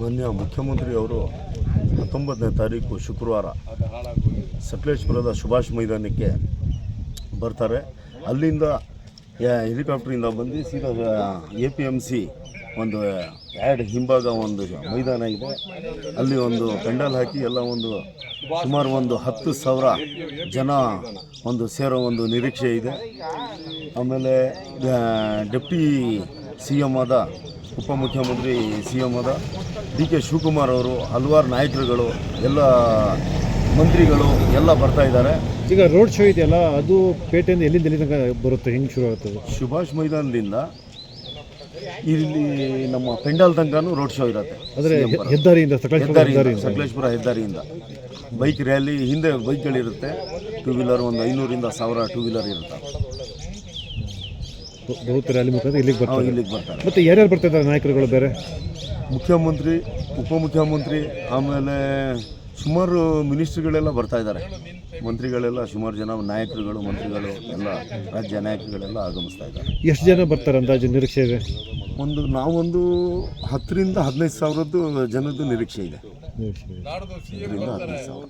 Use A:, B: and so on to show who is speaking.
A: ಮಾನ್ಯ ಮುಖ್ಯಮಂತ್ರಿಯವರು ಹತ್ತೊಂಬತ್ತನೇ ತಾರೀಕು ಶುಕ್ರವಾರ ಸಕಲೇಶ್ಪುರದ ಸುಭಾಷ್ ಮೈದಾನಕ್ಕೆ ಬರ್ತಾರೆ. ಅಲ್ಲಿಂದ ಹೆಲಿಕಾಪ್ಟ್ರಿಂದ ಬಂದು ಸೀದಾ ಎ ಪಿ ಎಂ ಸಿ ಒಂದು ಆ್ಯಡ್ ಹಿಂಭಾಗ ಒಂದು ಮೈದಾನ ಇದೆ. ಅಲ್ಲಿ ಒಂದು ಪೆಂಡಲ್ ಹಾಕಿ ಎಲ್ಲ ಒಂದು ಸುಮಾರು ಒಂದು ಹತ್ತು ಸಾವಿರ ಜನ ಒಂದು ಸೇರೋ ಒಂದು ನಿರೀಕ್ಷೆ ಇದೆ. ಆಮೇಲೆ ಡೆಪ್ಟಿ ಸಿ ಎಂ ಆದ ಉಪಮುಖ್ಯಮಂತ್ರಿ ಸಿ ಎಂ ಅದ. ಡಿ ಕೆ ಶಿವಕುಮಾರ್ ಅವರು ಹಲವಾರು ನಾಯಕರುಗಳು ಎಲ್ಲ ಮಂತ್ರಿಗಳು ಎಲ್ಲ ಬರ್ತಾ ಇದ್ದಾರೆ.
B: ಈಗ ರೋಡ್ ಶೋ ಇದೆಯಲ್ಲ ಅದು ಪೇಟೆಯಿಂದ ಎಲ್ಲಿಂದ ಎಲ್ಲಿ ತನಕ ಬರುತ್ತೆ ಹೆಂಗೆ ಶುರು ಆಗುತ್ತೆ
A: ಸುಭಾಷ್ ಮೈದಾನದಿಂದ ಇಲ್ಲಿ ನಮ್ಮ ಪೆಂಡಾಲ್ ತನಕನೂ ರೋಡ್ ಶೋ ಇರುತ್ತೆ.
B: ಅಂದರೆ. ಹೆದ್ದಾರಿಯಿಂದ ಸಕಲೇಶ್ಪುರ
A: ಹೆದ್ದಾರಿಯಿಂದ ಸಕಲೇಶ್ಪುರ ಹೆದ್ದಾರಿಯಿಂದ ಬೈಕ್ ರ್ಯಾಲಿ ಹಿಂದೆ ಬೈಕ್ಗಳಿರುತ್ತೆ. ಟೂ ವೀಲರ್ ಒಂದು ಐನೂರಿಂದ ಸಾವಿರ ಟೂ ವೀಲರ್ ಇರುತ್ತೆ.
B: ಬಹುತ ರ್ಯಾಲಿ ಮುಖಾಂತರ ಇಲ್ಲಿಗೆ ಬರ್ತಾರೆ.
A: ಇಲ್ಲಿಗೆ ಬರ್ತಾರೆ.
B: ಮತ್ತೆ ಯಾರ್ಯಾರು ಬರ್ತಾ ಇದ್ದಾರೆ ನಾಯಕರುಗಳು ಬೇರೆ?
A: ಮುಖ್ಯಮಂತ್ರಿ ಉಪಮುಖ್ಯಮಂತ್ರಿ ಆಮೇಲೆ ಸುಮಾರು ಮಿನಿಸ್ಟ್ರಿಗಳೆಲ್ಲ ಬರ್ತಾ ಇದ್ದಾರೆ. ಮಂತ್ರಿಗಳೆಲ್ಲ ಸುಮಾರು ಜನ ನಾಯಕರುಗಳು ಮಂತ್ರಿಗಳು ಎಲ್ಲ ರಾಜ್ಯ ನಾಯಕರುಗಳೆಲ್ಲ ಆಗಮಿಸ್ತಾ ಇದ್ದಾರೆ.
B: ಎಷ್ಟು ಜನ ಬರ್ತಾರೆ ಅಂದಾಜು ನಿರೀಕ್ಷೆ ಇದೆ?
A: ಒಂದು ನಾವೊಂದು ಹತ್ತರಿಂದ ಹದಿನೈದು ಸಾವಿರದ್ದು ಜನದ್ದು ನಿರೀಕ್ಷೆ ಇದೆ.
B: ನಿರೀಕ್ಷೆ ಇದೆ.
A: ಹತ್ತರಿಂದ ಹದಿನೈದು ಸಾವಿರ.